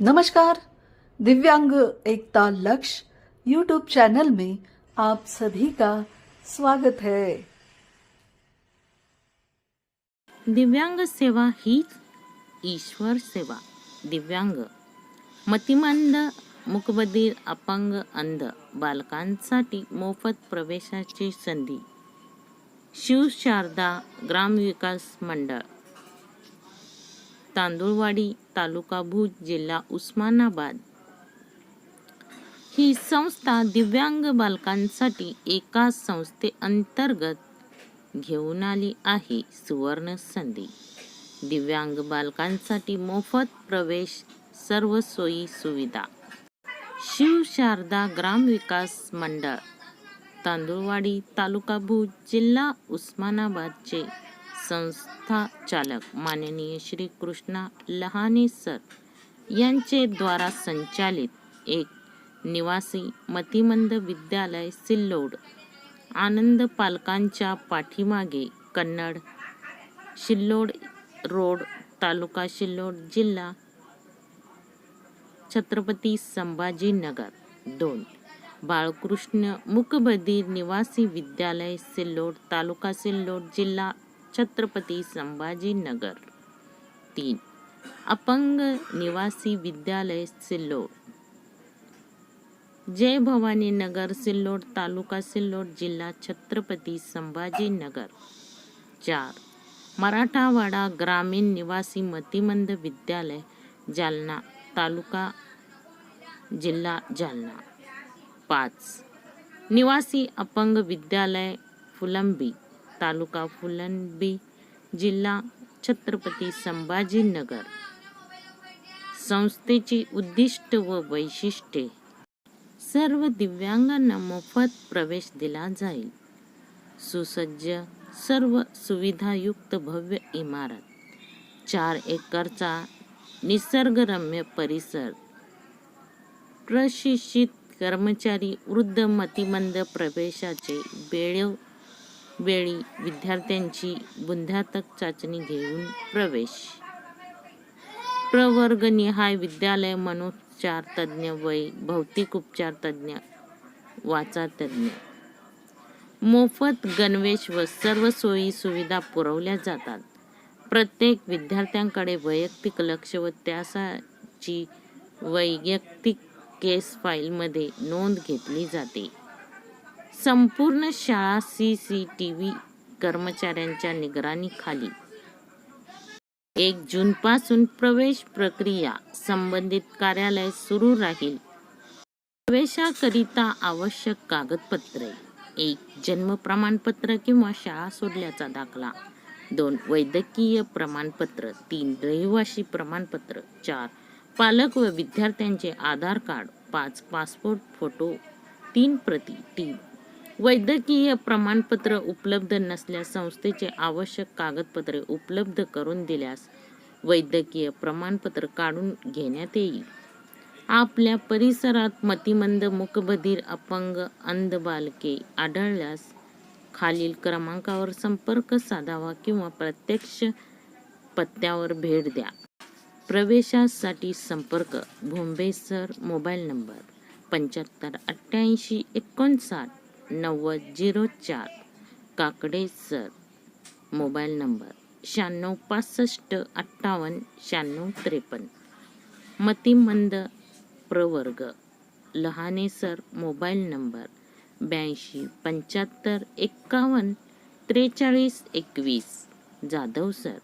नमस्कार दिव्यांग एकता लक्ष्य यूट्यूब चैनल में आप सभी का स्वागत है। दिव्यांग सेवा हीच ईश्वर सेवा दिव्यांग। मतिमंद मुकबधीर अपंग अंध बालकांसाठी मोफत प्रवेशाची संधी। शिवशारदा ग्रामविकास मंडळ। तांदुळवाडी तालुका भुज जिल्हा उस्मानाबाद. ही संस्था दिव्यांग बालकांसाठी एका संस्थेअंतर्गत घेऊन आली आहे सुवर्ण संधी. दिव्यांग बालकांसाठी मोफत प्रवेश सर्व सोयी सुविधा. शिवशारदा ग्रामविकास मंडळ तांदुळवाडी तालुका भुज जिल्हा उस्मानाबादचे संस्था चालक माननीय श्री कृष्णा लहाने सर यांचे द्वारा संचालित एक निवासी मतिमंद विद्यालय सिल्लोड आनंद पालकांच्या पाठीमागे कन्नड शिल्लोड रोड तालुका शिल्लोड जिल्हा छत्रपती संभाजीनगर दोन बाळकृष्ण मुकबधीर निवासी विद्यालय सिल्लोड तालुका सिल्लोड जिल्हा छत्रपती संभाजीनगर. तीन. अपंग निवासी विद्यालय सिल्लोड. जय भवानी नगर सिल्लोड तालुका सिल्लोड जिल्हा छत्रपती संभाजीनगर. चार. मराठावाडा ग्रामीण निवासी मतिमंद विद्यालय जालना तालुका जिल्हा जालना. पाच. निवासी अपंग विद्यालय फुलंबी. तालुका फुलंबी जिल्हा छत्रपती संभाजीनगर. संस्थेची उद्दिष्ट व वैशिष्ट्ये. सर्व दिव्यांगांना मोफत प्रवेश दिला जाईल. सुसज्ज सर्व सुविधायुक्त भव्य इमारत. चार एकरचा निसर्गरम्य परिसर. प्रशिक्षित कर्मचारी वृद्ध मतिमंद प्रवेशाचे वेळेव वेळी विद्यार्थ्यांची बुंध्यातक चाचणी घेऊन प्रवेश. प्रवर्गनिहाय विद्यालय मनोपचार तज्ज्ञ वय भौतिक उपचार तज्ज्ञ वाचा तज्ज्ञ मोफत गणवेश व सर्व सोयी सुविधा पुरवल्या जातात. प्रत्येक विद्यार्थ्यांकडे वैयक्तिक लक्ष व त्यासाठी वैयक्तिक केस फाईलमध्ये नोंद घेतली जाते. संपूर्ण शाळा सी सी टी व्ही कर्मचाऱ्यांच्या निगराणीखाली एक जूनपासून प्रवेश प्रक्रिया संबंधित कार्यालय सुरू राहील. प्रवेशाकरिता आवश्यक कागदपत्रे एक जन्म प्रमाणपत्र किंवा शाळा सोडल्याचा दाखला दोन वैद्यकीय प्रमाणपत्र तीन रहिवाशी प्रमाणपत्र चार पालक व विद्यार्थ्यांचे आधार कार्ड पाच पासपोर्ट फोटो तीन प्रती तीन वैद्यकीय प्रमाणपत्र उपलब्ध नसल्यास संस्थेचे आवश्यक कागदपत्रे उपलब्ध करून दिल्यास वैद्यकीय प्रमाणपत्र काढून घेण्यात येईल. आपल्या परिसरात मतिमंद मुकबधीर अपंग अंध बालके आढळल्यास खालील क्रमांकावर संपर्क साधावा किंवा प्रत्यक्ष पत्त्यावर भेट द्या. प्रवेशासाठी संपर्क भोंबे सर मोबाईल नंबर पंच्याहत्तर अठ्ठ्याऐंशी एकोणसाठ नव्वद झिरो चार. काकडे सर. मोबाईल नंबर शहाण्णव पासष्ट अठ्ठावन्न शहाण्णव त्रेपन्न. मतिमंद प्रवर्ग. लहाने सर मोबाईल नंबर ब्याऐंशी पंच्याहत्तर एक्कावन्न त्रेचाळीस एकवीस. जाधव सर.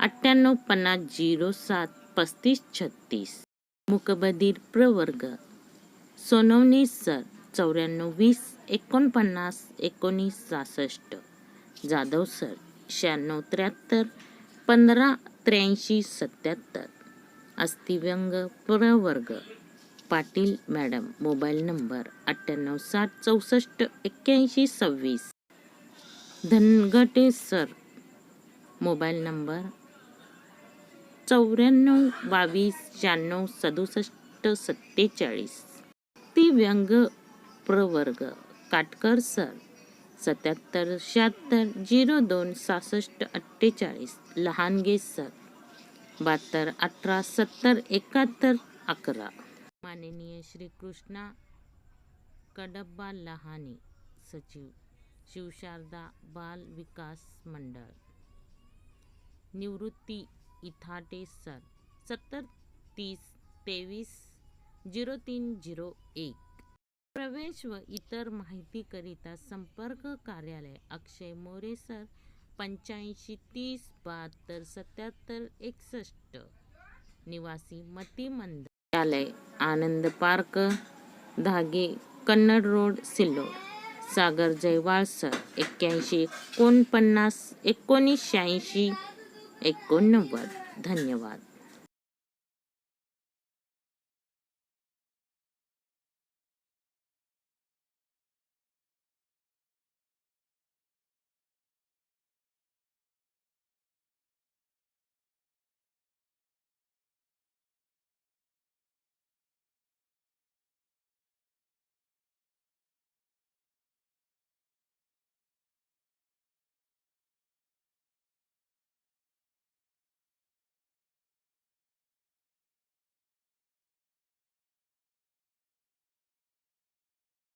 अठ्ठ्याण्णव पन्नास झिरो सात पस्तीस छत्तीस. मुकबधीर प्रवर्ग. सोनवणे सर. चौऱ्याण्णव वीस एकोणपन्नास एकोणीस सहासष्ट. जाधव सर शहाण्णव त्र्याहत्तर पंधरा त्र्याऐंशी सत्याहत्तर. अस्थिव्यंग प्रवर्ग. पाटील मॅडम मोबाईल नंबर अठ्ठ्याण्णव साठ चौसष्ट एक्क्याऐंशी सव्वीस. धनगटे सर मोबाईल नंबर चौऱ्याण्णव बावीस शहाण्णव सदुसष्ट सत्तेचाळीस. ती व्यंग प्रवर्ग काटकर सर सत्याहत्तर शहात्तर झिरो दोन सहासष्ट अठ्ठेचाळीस लहानगे सर बहात्तर अठरा सत्तर एकाहत्तर अकरा. माननीय श्रीकृष्णा कडब्बा लहाने सचिव शिवशारदा बाल विकास मंडळ. निवृत्ती इथाटे सर सत्तर तीस तेवीस झिरो तीन झिरो एक. प्रवेश व इतर माहितीकरिता संपर्क कार्यालय अक्षय मोरे सर पंच्याऐंशी तीस बहात्तर सत्याहत्तर एकसष्ट. निवासी मती मंदिरालय आनंद पार्क धागे कन्नड रोड सिल्लोड. सागर जयवाळ सर एक्क्याऐंशी एकोणपन्नास एकोणीस शहाऐंशी एकोणनव्वद. धन्यवाद.